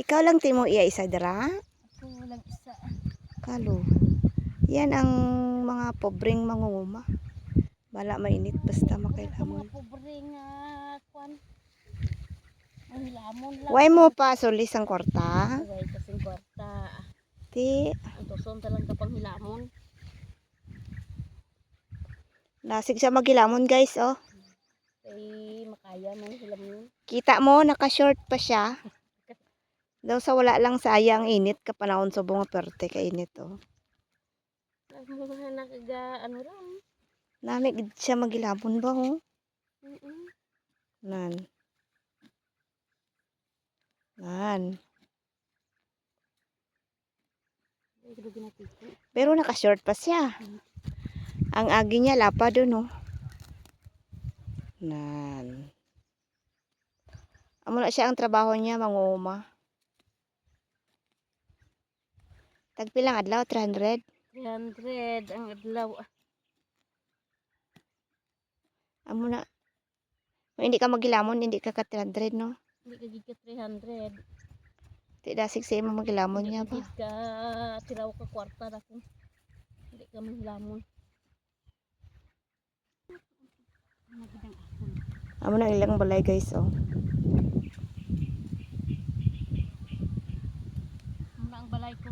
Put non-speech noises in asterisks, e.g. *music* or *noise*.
Ikaw lang timo iya isa dira? Ako walang isa. Kalo. Yan ang mga pobreng mangunguma. Bala mainit basta makailamon. mga pobre nga kwan. Ang hilamon lang. Why mo pa sulis ang kwarta? Why kasing kwarta. Ti, Ang tuson talang kapang hilamon. nasig siya maghilamon guys oh. Kay makaya man hilamon. Kita mo, naka-short pa siya. Daw sa wala lang sayang init ka panahon sa bunga perte ka init oh. *laughs* Nakaga ano lang. Nami gid siya maghilamon ba oh. Mm-mm. Nan. Nan. Ay, grabe na tiko. Pero naka-short pa siya. Ang agi niya lapa dun oh. Nan. Amo na siya ang trabaho niya manguma. Tagpilang adlaw 300. 300 ang adlaw. Amo na. Hindi ka maghilamon, hindi ka ka 300 no. Hindi ka gid ka 300. Di dasig sa imo maghilamon niya Hindi ba. ka tiraw ka kwarta na kung hindi ka ahon. Amo na ilang balay guys oh. Muna ang balay ko